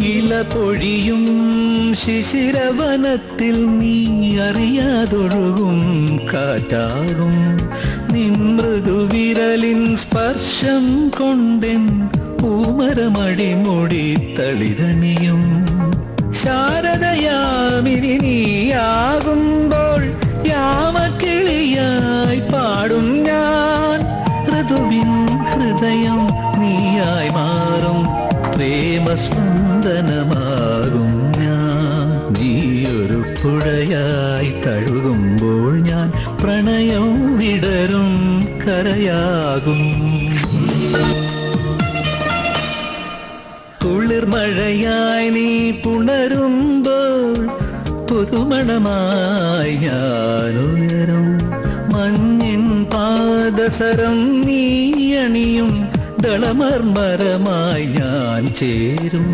ഇല പൊഴിയും ശിശിരവനത്തിൽ നീ അറിയാതൊഴുകും കാറ്റാകും. നിമൃദുവിരലിൻ സ്പർശം കൊണ്ടെൻ പൂമരമടിമുടി തളിരണിയും. ശാരദയാമിനി നീയാകുമ്പോൾ യാമക്കിളിയായി പാടും ഞാൻ. ഋതുവിൻ ഹൃദയം നീയായി മാറും. പ്രേമസ്പന്ദനമാകും ഞാൻ. നീയൊരു പുഴയായി തഴുകുമ്പോൾ ഞാൻ പ്രണയം വിടരും കരയാകും. കുളിർമഴയായി നീ പുണരുമ്പോൾ പുതുമണമായി ഞാനുയരും മഞ്ഞിൻ പാദസരം നീ അണിയും ദളമർമരമായി ഞാൻ ചേരും.